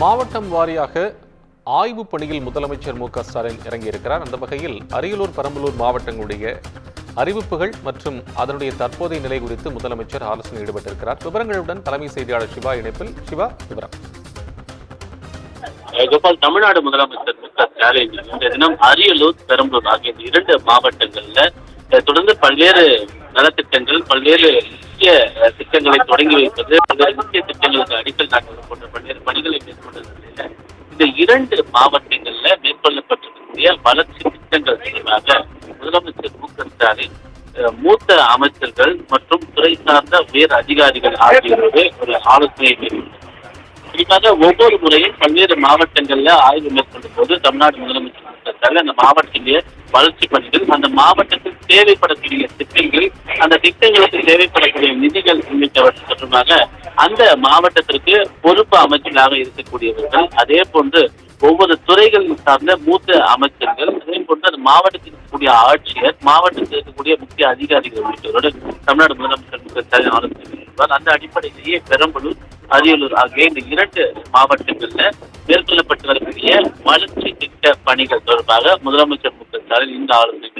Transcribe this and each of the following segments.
மாவட்டம் வாரியாக ஆய்வு பணியில் முதலமைச்சர் மு க ஸ்டாலின் இறங்கியிருக்கிறார். அந்த வகையில் அரியலூர் பெரம்பலூர் மாவட்டங்களுடைய அறிவிப்புகள் மற்றும் அதனுடைய தற்போதைய நிலை குறித்து முதலமைச்சர் ஆலோசனை ஈடுபட்டிருக்கிறார். விவரங்களுடன் தலைமை செய்தியாளர் சிவா இணைப்பில். சிவா விவரம். கோபால் தமிழ்நாடு முதலமைச்சர் மு க ஸ்டாலின் இந்த தினம் அரியலூர் பெரம்பலூர் ஆகிய இரண்டு மாவட்டங்கள்ல தொடர்ந்து பல்வேறு நலத்திட்டங்கள் பல்வேறு முக்கிய திட்டங்களை தொடங்கி வைப்பது பல்வேறு முக்கிய திட்டங்களுக்கு அடிக்கல் நாட்டுவது போன்ற இரண்டு மாவட்டங்கள்ல மேற்கொள்ளப்பட்டிருக்கக்கூடிய வளர்ச்சி திட்டங்கள் தொடர்பாக முதலமைச்சர் மு க ஸ்டாலின் மூத்த அமைச்சர்கள் மற்றும் துறை சார்ந்த உயர் அதிகாரிகள் ஆகியோரோடு ஒரு ஆலோசனை குறிப்பாக ஒவ்வொரு முறையும் பல்வேறு மாவட்டங்கள்ல ஆய்வு மேற்கொள்ளும் போது தமிழ்நாடு முதலமைச்சர் மு அந்த மாவட்டத்திலேயே வளர்ச்சி பணிகள் அந்த மாவட்டத்தில் தேவைப்படக்கூடிய திட்டங்கள் அந்த திட்டங்களுக்கு தேவைப்படக்கூடிய நிதிகள் உள்ளிட்டவற்றை தொடர்பாக அந்த மாவட்டத்திற்கு பொறுப்பு அமைச்சராக இருக்கக்கூடியவர்கள் அதே போன்று ஒவ்வொரு துறைகளில் சார்ந்த மூத்த அமைச்சர்கள் அதே போன்று அந்த மாவட்டத்தில் இருக்கக்கூடிய ஆட்சியர் மாவட்டத்தில் இருக்கக்கூடிய முக்கிய அதிகாரிகள் உள்ளிட்டவரோடு தமிழ்நாடு முதலமைச்சர் மு க ஸ்டாலின் ஆலோசனை அந்த அடிப்படையிலேயே பெரம்பலூர் அரியலூர் ஆகிய இந்த இரண்டு மாவட்டங்கள்ல மேற்கொள்ளப்பட்டு வரக்கூடிய வளர்ச்சி திட்ட பணிகள் தொடர்பாக முதலமைச்சர் மு க ஸ்டாலின் இந்த ஆலோசனை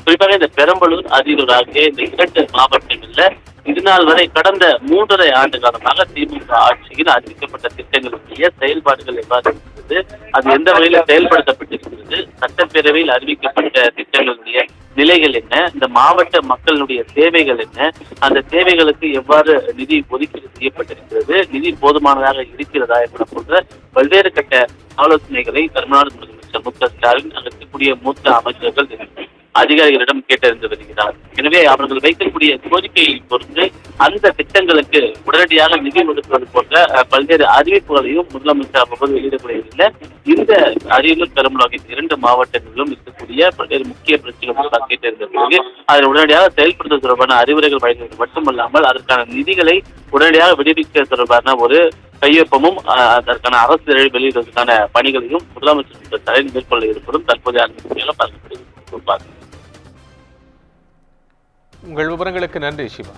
குறிப்பாக இந்த பெரம்பலூர் அரியலூர் ஆகிய இந்த இரண்டு மாவட்டங்கள்ல இதுநாள் வரை கடந்த மூன்றரை ஆண்டு காலமாக திமுக ஆட்சியில் அறிவிக்கப்பட்ட திட்டங்களுடைய செயல்பாடுகள் எவ்வாறு இருக்கிறது அது எந்த வகையில செயல்படுத்தப்பட்டிருக்கிறது சட்டப்பேரவையில் அறிவிக்கப்பட்ட திட்டங்களுடைய நிலைகள் என்ன இந்த மாவட்ட மக்களுடைய தேவைகள் என்ன அந்த தேவைகளுக்கு எவ்வாறு நிதி ஒதுக்கீடு செய்யப்பட்டிருக்கிறது நிதி போதுமானதாக இருக்கிறதா என்பன போன்ற பல்வேறு கட்ட ஆலோசனைகளை தமிழ்நாடு முதலமைச்சர் மு க ஸ்டாலின் அங்கு மூத்த அமைச்சர்கள் அதிகாரிகளிடம் கேட்டறிந்து வருகிறார் எனவே அவர்கள் வைக்கக்கூடிய கோரிக்கையை பொறுத்து அந்த திட்டங்களுக்கு உடனடியாக நிதி ஒதுக்குவது போன்ற பல்வேறு அறிவிப்புகளையும் முதலமைச்சர் அவ்வப்போது வெளியிடக்கூடிய இந்த அரியலூர் பெரம்பலூர் இரண்டு மாவட்டங்களிலும் இருக்கக்கூடிய பல்வேறு முக்கிய பிரச்சனைகள் கேட்டிருந்த பிறகு அதில் உடனடியாக செயல்படுத்த தொடர்பான அறிவுரைகள் வழங்குவது மட்டுமல்லாமல் அதற்கான நிதிகளை உடனடியாக விடுவிக்க தொடர்பான ஒரு கையொப்பமும் அதற்கான அரசு வெளியிடுவதற்கான பணிகளையும் முதலமைச்சர் மு மேற்கொள்ள இருப்பதும் தற்போதைய அறிவிப்புகளாக பார்க்கப்படுகிறது. உங்கள் விவரங்களுக்கு நன்றி சிவா